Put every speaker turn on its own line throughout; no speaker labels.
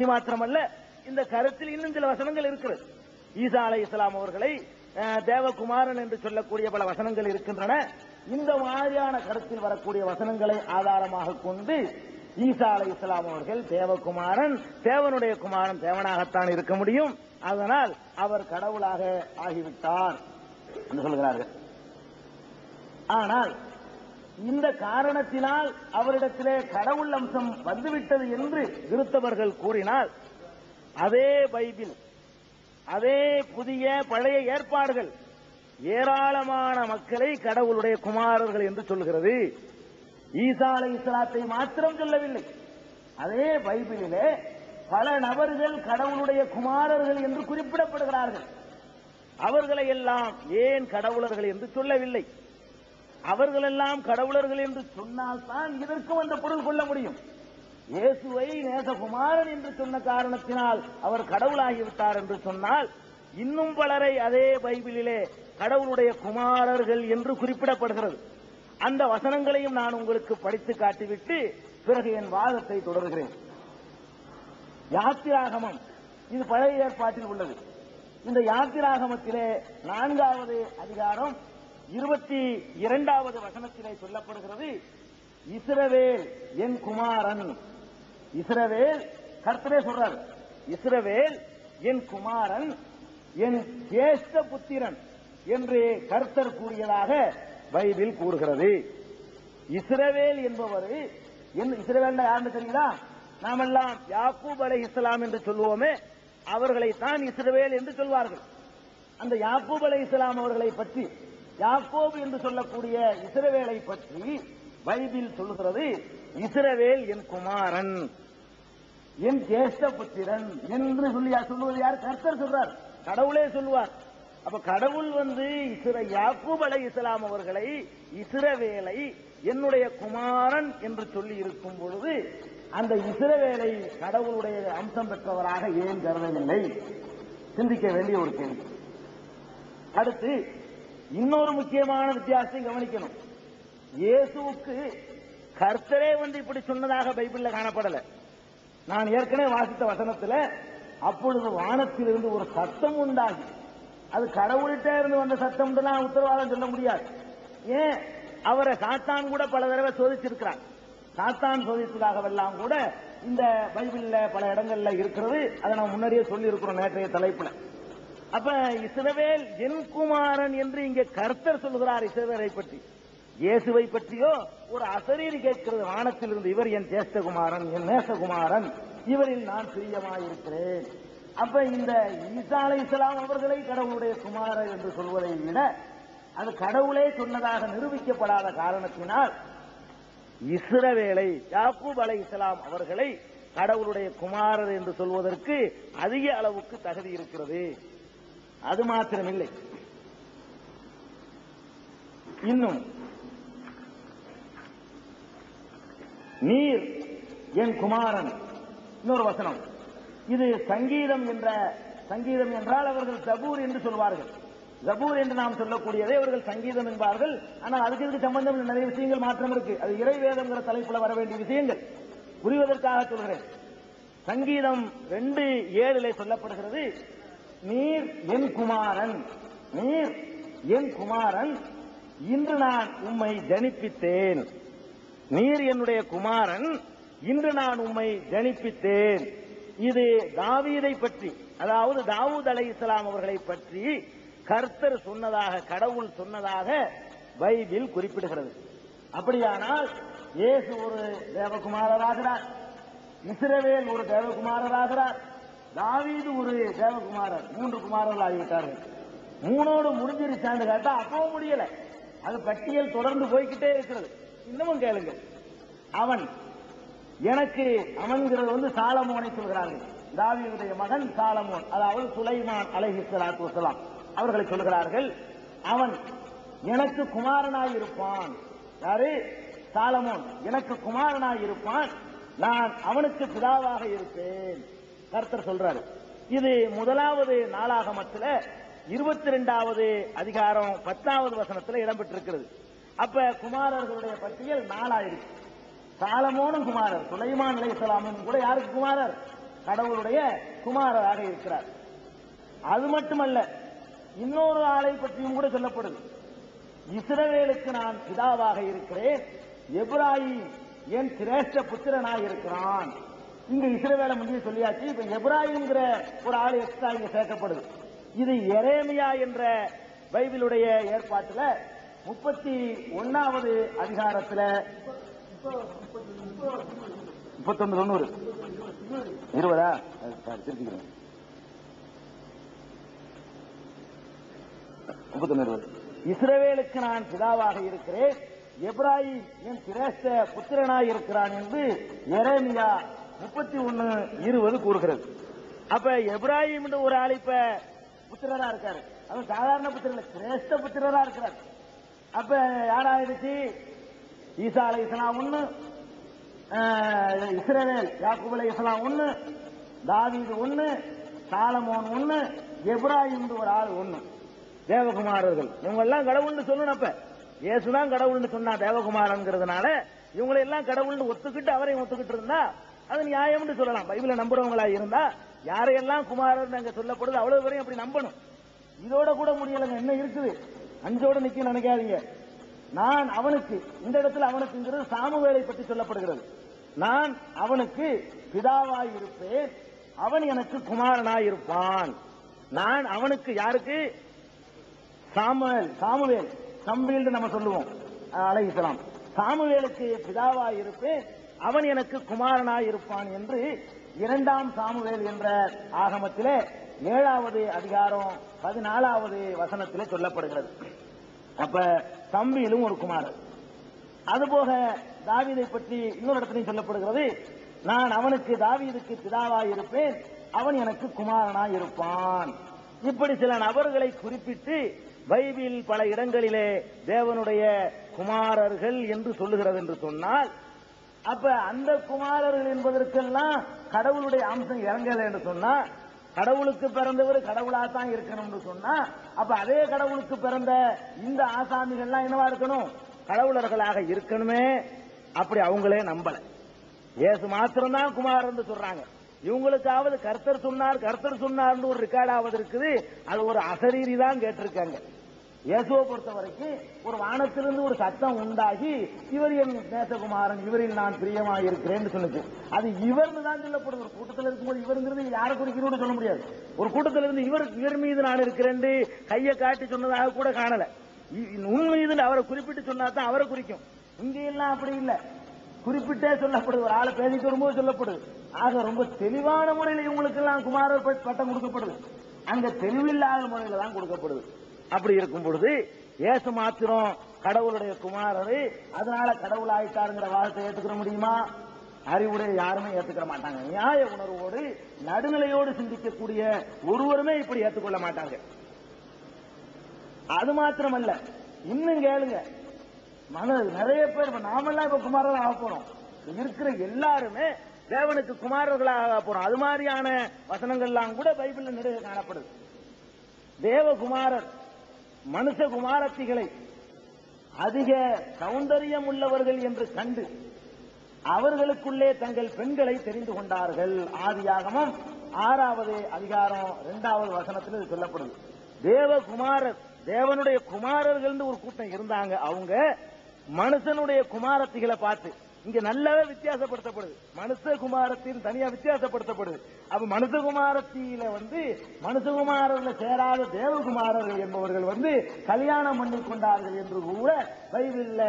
இது மாத்திரமல்ல இந்த கருத்தில் இன்னும் சில வசனங்கள் இருக்கிறது. ஈசா அலை இஸ்லாம் அவர்களை தேவகுமாரன் என்று சொல்லக்கூடிய பல வசனங்கள் இருக்கின்றன. இந்த மாதிரியான கருத்தில் வரக்கூடிய வசனங்களை ஆதாரமாக கொண்டு ஈசா அலை இஸ்லாம் அவர்கள் தேவகுமாரன் தேவனுடைய குமாரன் தேவனாகத்தான் இருக்க முடியும். அதனால் அவர் கடவுளாக ஆகிவிட்டார் என்று சொல்கிறார்கள். ஆனால் இந்த காரணத்தினால் அவரிடத்திலே கடவுள் அம்சம் வந்துவிட்டது என்று விருத்தவர்கள் கூறினால் அதே பைபிள் அதே புதிய பழைய ஏற்பாடுகள் ஏராளமான மக்களை கடவுளுடைய குமாரர்கள் என்று சொல்கிறது. ஈசா அலை இஸ்லாத்தை மாத்திரம் சொல்லவில்லை. அதே பைபிளிலே பல நபர்கள் கடவுளுடைய குமாரர்கள் என்று குறிப்பிடப்படுகிறார்கள். அவர்களை எல்லாம் ஏன் கடவுளர்கள் என்று சொல்லவில்லை. அவர்களெல்லாம் கடவுளர்கள் என்று சொன்னால்தான் இதற்கும் அந்த பொருள் கொள்ள முடியும். இயேசுவை நேசகுமாரன் என்று சொன்ன காரணத்தினால் அவர் கடவுளாகிவிட்டார் என்று சொன்னால் இன்னும் பலரை அதே பைபிளிலே கடவுளுடைய குமாரர்கள் என்று குறிப்பிடப்படுகிறது. அந்த வசனங்களையும் நான் உங்களுக்கு படித்து காட்டிவிட்டு பிறகு என் வாதத்தை தொடர்கிறேன். யாத்திராகமம் இது பழைய ஏற்பாட்டில் உள்ளது. இந்த யாத்திராகமத்திலே நான்காவது அதிகாரம் இருபத்தி இரண்டாவது வசனத்திலே சொல்லப்படுகிறது இஸ்ரவேல் என் குமாரன். இஸ்ரவேல் கர்த்தரே சொல்றார் இஸ்ரவேல் என் குமாரன் என் ஜேஷ்ட புத்திரன் என்று கர்த்தர் கூறியதாக பைபிள் கூறுகிறது. இஸ்ரவேல் என்பவர் என் இஸ்ரவேல் யாருன்னு தெரியுதா? நாமெல்லாம் யாக்கூப் அலை இஸ்லாம் என்று சொல்லுவோமே அவர்களை தான் இஸ்ரவேல் என்று சொல்வார்கள். அந்த யாக்கூப் அலை இஸ்லாம் அவர்களை பற்றி யாக்கோபு என்று சொல்லக்கூடிய இஸ்ரவேலை பற்றி பைபிள் சொல்லுகிறது இஸ்ரவேல் என் குமாரன் என் ஜேஷ்ட புத்திரன் என்று சொல்லி சொல்லுவது? யார்? கர்த்தர் சொல்றார். கடவுளே சொல்லுவார். அப்ப கடவுள் வந்து இஸ்ர யாக்கூப் அலை இஸ்லாம் அவர்களை இஸ்ரவேலை என்னுடைய குமாரன் என்று சொல்லி இருக்கும் பொழுது அந்த இஸ்ரவேலை கடவுளுடைய அம்சம் பெற்றவராக ஏன் கருதவில்லை? சிந்திக்க வேண்டிய ஒரு கேள்வி. அடுத்து இன்னொரு முக்கியமான வித்தியாசத்தை கவனிக்கணும். இயேசுவுக்கு கர்த்தரே வந்து இப்படி சொன்னதாக பைபிள்ல காணப்படல. நான் ஏற்கனவே வாசித்த வசனத்துல அப்பொழுது வானத்திலிருந்து ஒரு சத்தம் உண்டாகி. அது கடவுள்கிட்ட இருந்து வந்த சத்தம் நான் உத்தரவாதம் சொல்ல முடியாது. ஏன்? அவரை சாத்தான் கூட பல தடவை சோதிச்சிருக்கிறான் சாத்தான் சோதித்ததாகவெல்லாம் கூட இந்த பைபிள்ல பல இடங்கள்ல இருக்கிறது. அதை நான் முன்னாடியே சொல்லி இருக்கிறோம் நேற்றைய தலைப்புல. அப்ப இஸ்ரவேல் என் குமாரன் என்று இங்கே கர்த்தர் சொல்லுகிறார் இஸ்ரவேலை பற்றி. இயேசுவை பற்றியோ ஒரு அசரீர் கேட்கிறது வானத்திலிருந்து இவர் என் ஜேஷ்டகுமாரன் என் நேசகுமாரன் இவரில் நான் பிரியமாயிருக்கிறேன். அப்ப இந்த ஈசா அலை இஸ்லாம் அவர்களை கடவுளுடைய குமாரர் என்று சொல்வதை விட அது கடவுளே சொன்னதாக நிரூபிக்கப்படாத காரணத்தினால் இஸ்ரவேலை யாக்கூப் அலை இஸ்லாம் அவர்களை கடவுளுடைய குமாரர் என்று சொல்வதற்கு அதிக அளவுக்கு தகுதி இருக்கிறது. அது மாத்திரமில்லை. இன்னும். நீர் என் குமாரன். இன்னொரு வசனம். இது சங்கீதம் என்ற சங்கீதம் என்றால் அவர்கள் ஜபூர் என்று சொல்வார்கள். ஜபூர் என்று நாம் சொல்லக்கூடியதை அவர்கள் சங்கீதம் என்பார்கள். ஆனால் அதுக்கு இதுக்கு சம்பந்தம் நிறைய விஷயங்கள் மாற்றம் இருக்கு. அது இறைவேதம்ங்கிற தலைப்புல வர வேண்டிய விஷயங்கள். புரிவதற்காக சொல்கிறேன். சங்கீதம் ரெண்டு ஏழிலே சொல்லப்படுகிறது. நீர் என் குமாரன் நீர் என் குமாரன் இன்று நான் உம்மை ஜனிப்பித்தேன். நீர் என்னுடைய குமாரன் இன்று நான் உம்மை ஜனிப்பித்தேன். இது தாவீதை பற்றி அதாவது தாவூத் அலை இஸ்லாம் அவர்களை பற்றி கர்த்தர் சொன்னதாக கடவுள் சொன்னதாக பைபிள் குறிப்பிடுகிறது. அப்படியானால் இயேசு ஒரு தேவகுமாரராகிறார். இஸ்ரவேல் ஒரு தேவகுமாரராகிறார். தாவீது ஒரு சேவகுமாரர் மூன்று குமாரர்கள் ஆகிவிட்டார்கள். மூணோடு முடிஞ்சிருச்சான்னு கேட்டா அப்பவும் முடியல. அது பட்டியல் தொடர்ந்து போய்கிட்டே இருக்கிறது. இன்னமும் கேளுங்கள். அவன் எனக்கு அவன்கிறது வந்து சாலமோனை சொல்கிறார்கள். தாவியுடைய மகன் சாலமோன் அதாவது சுலைமான் அலைஹி ஸலாத்து அவர்களை சொல்கிறார்கள் அவன் எனக்கு குமாரனாய் இருப்பான். யாரு? சாலமோன். எனக்கு குமாரனாய் இருப்பான். நான் அவனுக்கு பிதாவாக இருப்பேன். கர்த்தர் சொல்றாரு. இது முதலாவது நாளாகமத்தில் இருபத்தி ரெண்டாவது அதிகாரம் பத்தாவது வசனத்தில் இடம்பெற்றிருக்கிறது. அப்ப குமாரர்களுடைய பட்டியல் நாலாயிருக்கு. சாலமோனும் குமாரர் சுலைமான் அலைசலாமும் கூட யாருக்கு குமாரர்? கடவுளுடைய குமாரராக இருக்கிறார். அது மட்டுமல்ல இன்னொரு ஆளை பற்றியும் கூட சொல்லப்படுது. இஸ்ரவேலுக்கு நான் பிதாவாக இருக்கிறேன். எப்ராஹிம் என் சிரேஷ்ட புத்திரனாக இருக்கிறான் இங்க இஸ்ரவேல முடிஞ்சு சொல்லியாச்சு இப்ப எப்ராஹிம்ங்கிற ஒரு ஆள் எக்ஸ்ட்ரா இங்க சேர்க்கப்படுது. இது எரேமியா என்ற பைபிளுடைய ஏற்பாட்டுல முப்பத்தி ஒன்னாவது அதிகாரத்துல முப்பத்தொன்னு தொண்ணூறு. இருபதா? திருப்பிக்கிறேன் முப்பத்தொன்னு இருபது. இஸ்ரவேலுக்கு நான் பிதாவாக இருக்கிறேன். எப்ராஹிம் என் சிரேஷ்ட புத்திரனாய் இருக்கிறான் என்று எரேமியா முப்பத்தி ஒன்னு இருபது கூறுகிறது. அப்ப எப்ராஹிம் ஒரு ஆள் இப்ப புத்திரரா இருக்காரு. அது சாதாரண புத்திரர் இல்ல சிரேஷ்ட புத்திரரா இருக்கிறார். அப்ப யாராயிடுச்சு? ஈசா அலை இஸ்லாம் ஒண்ணு இஸ்ரேல் இஸ்ரவேல் யாக்கூப் அலை இஸ்லாம் ஒண்ணு தாவீது ஒண்ணு சாலமோன் ஒண்ணு எப்ராஹிம் ஒரு ஆள் ஒண்ணு தேவகுமாரர்கள். இவங்க எல்லாம் கடவுள்னு சொல்லணும் அப்ப. இயேசுதான் கடவுள்னு சொன்னா தேவகுமாரன்ங்கிறதுனால இவங்களை எல்லாம் கடவுள்னு ஒத்துக்கிட்டு அவரையும் ஒத்துக்கிட்டு இருந்தா அது நியாயம்னு சொல்லலாம். பைபிளை நம்புறவங்களா இருந்தா யாரையெல்லாம் குமாரர் அங்க சொல்லப்படுது அவ்வளவு பேரையும் அப்படி நம்பணும். இதோட கூட முடியலங்க என்ன இருக்குது? அஞ்சோட நிக்க நினைக்காதீங்க. நான் அவனுக்கு இந்த இடத்துல அவனுக்குங்கிறது சாமுவேலை பற்றி சொல்லப்படுகிறது. நான் அவனுக்கு பிதாவாய் இருப்பேன் அவன் எனக்கு குமாரனாய் இருப்பான். நான் அவனுக்கு யாருக்கு? சாமுவேல் சாமுவேல் சம்பீல்னு நம்ம சொல்லுவோம். அலைஹிஸ்ஸலாம் சாமுவேலுக்கு பிதாவாய் இருப்பேன் அவன் எனக்கு குமாரனாய் இருப்பான் என்று இரண்டாம் சாமுவேல் என்ற ஆகமத்திலே ஏழாவது அதிகாரம் பதினாலாவது வசனத்திலே சொல்லப்படுகிறது. அப்ப தம்பியிலும் ஒரு குமாரன். அதுபோக தாவீதை பற்றி இன்னொரு இடத்திலையும் சொல்லப்படுகிறது நான் அவனுக்கு தாவீதுக்கு பிதாவாய் இருப்பேன் அவன் எனக்கு குமாரனாய் இருப்பான் இப்படி சில நபர்களை குறிப்பிட்டு பைபிள் பல இடங்களிலே தேவனுடைய குமாரர்கள் என்று சொல்லுகிறது என்று சொன்னால் அப்ப அந்த குமாரர்கள் என்பதற்கெல்லாம் கடவுளுடைய அம்சம் இறங்கலை என்று சொன்னா கடவுளுக்கு பிறந்தவர் கடவுளா தான் இருக்கணும்னு சொன்னா அப்ப அதே கடவுளுக்கு பிறந்த இந்த ஆசாமிகள்லாம் என்னவா இருக்கணும்? கடவுளர்களாக இருக்கணுமே. அப்படி அவங்களே நம்பல. ஏசு மாத்திரம்தான் குமாரன் சொல்றாங்க. இவங்களுக்காவது கர்த்தர் சொன்னார் கர்த்தர் சொன்னார்னு ஒரு ரெக்கார்டாவது இருக்குது. அது ஒரு அசரீரி தான் கேட்டிருக்காங்க. இயேசுவை பொறுத்த வரைக்கும் ஒரு வானத்திலிருந்து ஒரு சத்தம் உண்டாகி இவர் என் நேசகுமாரன் இவரில் நான் பிரியமாக இருக்கிறேன்னு சொல்லுச்சு அது இவர்னு தான் சொல்லப்படுது. ஒரு கூட்டத்தில் இருக்கும்போது இவருங்கிறது யாரை குறிக்கிறோம்னு சொல்ல முடியாது. ஒரு கூட்டத்தில் இருந்து இவர் இவர் மீது நான் இருக்கிறேன் கையை காட்டி சொன்னதாக கூட காணல. உன் மீது அவரை குறிப்பிட்டு சொன்னா தான் அவரை குறிக்கும். இங்கெல்லாம் அப்படி இல்லை. குறிப்பிட்டே சொல்லப்படுது. ஒரு ஆளை பேசிட்டு வரும்போது சொல்லப்படுது. ஆக ரொம்ப தெளிவான முறையில் இவங்களுக்கு எல்லாம் குமாரர் பட்டம் கொடுக்கப்படுது. அங்க தெளிவில்லாத முறையில தான் கொடுக்கப்படுது. அப்படி இருக்கும் பொழுது ஏசு மாத்திரம் கடவுளுடைய குமாரரு. அதனால கடவுள் ஆயிட்டாருங்கிற வார்த்தை ஏத்துக்கிற முடியுமா? அறிவுடைய யாருமே ஏத்துக்கிற மாட்டாங்க. நியாய உணர்வோடு நடுநிலையோடு சிந்திக்கக்கூடிய ஒருவருமே இப்படி ஏத்துக்கொள்ள மாட்டாங்க. அது மாத்திரமல்ல. இன்னும் கேளுங்க. மன நிறைய பேர் நாமெல்லாம் இப்ப குமாரர்கள் ஆக போறோம். இருக்கிற எல்லாருமே தேவனுக்கு குமாரர்களாக ஆக போறோம். அது மாதிரியான வசனங்கள்லாம் கூட பைபிள்ல நிறைய காணப்படுது. தேவகுமாரர் மனுஷ குமாரத்திகளை அதிக சௌந்தரியம் உள்ளவர்கள் என்று கண்டு அவர்களுக்குள்ளே தங்கள் பெண்களை தெரிந்து கொண்டார்கள். ஆதியாகமம் ஆறாவது அதிகாரம் இரண்டாவது வசனத்தில் இது சொல்லப்படுது. தேவகுமாரர் தேவனுடைய குமாரர்கள் ஒரு கூட்டம் இருந்தாங்க. அவங்க மனுஷனுடைய குமாரத்திகளை பார்த்து இங்க நல்லாவே வித்தியாசப்படுத்தப்படுது. மனுஷகுமாரத்தின் தனியா வித்தியாசப்படுத்தப்படுது. அப்ப மனுஷகுமாரத்தில வந்து மனுஷகுமாரர்ல சேராத தேவகுமாரர்கள் என்பவர்கள் வந்து கல்யாணம் பண்ணி கொண்டார்கள் என்று கூட பைபிள்ல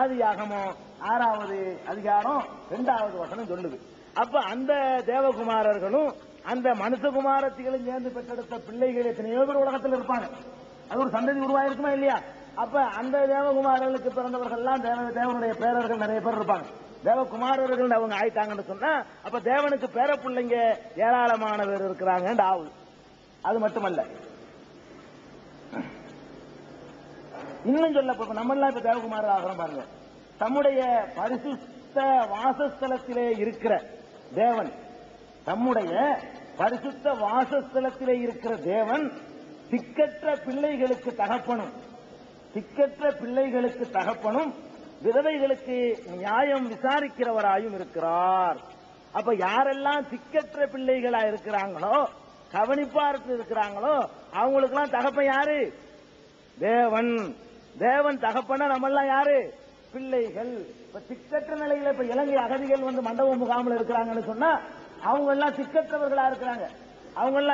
ஆதியாகமோ ஆறாவது அதிகாரம் இரண்டாவது வசனம் சொல்லுது. அப்ப அந்த தேவகுமாரர்களும் அந்த மனுஷகுமாரத்திகளும் சேர்ந்து பெற்றெடுத்த பிள்ளைகள் எத்தனையோ பேர் உலகத்தில் இருப்பாங்க. அது ஒரு சந்ததி உருவாயிருக்குமா இல்லையா? அப்ப அந்த தேவகுமாரர்களுக்கு பிறந்தவர்கள் எல்லாம் தேவ தேவனுடைய பேரர்கள் நிறைய பேர் இருப்பாங்க. தேவகுமாரர்கள் அவங்க ஆயிட்டாங்கன்னு சொன்னா அப்ப தேவனுக்கு பேர பிள்ளைங்க ஏராளமானவர் இருக்கிறாங்க இருக்கிறாங்கன்னு அது மட்டுமல்ல. இன்னும் சொல்ல நம்ம எல்லாம் இப்ப தேவகுமாரர் ஆகிறோம் பாருங்க. தம்முடைய பரிசுத்த வாசஸ்தலத்திலே இருக்கிற தேவன் தம்முடைய பரிசுத்த வாசஸ்தலத்திலே இருக்கிற தேவன் திக்கற்ற பிள்ளைகளுக்கு தகப்பனும் திக்கற்ற பிள்ளைகளுக்கு தகப்பனும் விதவைகளுக்கு நியாயம் விசாரிக்கிறவராயும் இருக்கிறார். அப்ப யாரெல்லாம் திக்கற்ற பிள்ளைகளா இருக்கிறாங்களோ கவனிப்பா இருக்கிறாங்களோ அவங்களுக்கெல்லாம் தகப்பன் யாரு? தேவன். தேவன் தகப்பன நம்ம எல்லாம் யாரு? பிள்ளைகள். இப்ப திக்கற்ற நிலையில இப்ப இலங்கை அகதிகள் வந்து மண்டப முகாமில் இருக்கிறாங்கன்னு சொன்னா அவங்க எல்லாம் திக்கற்றவர்களா இருக்கிறாங்க. அவங்க எல்லாம்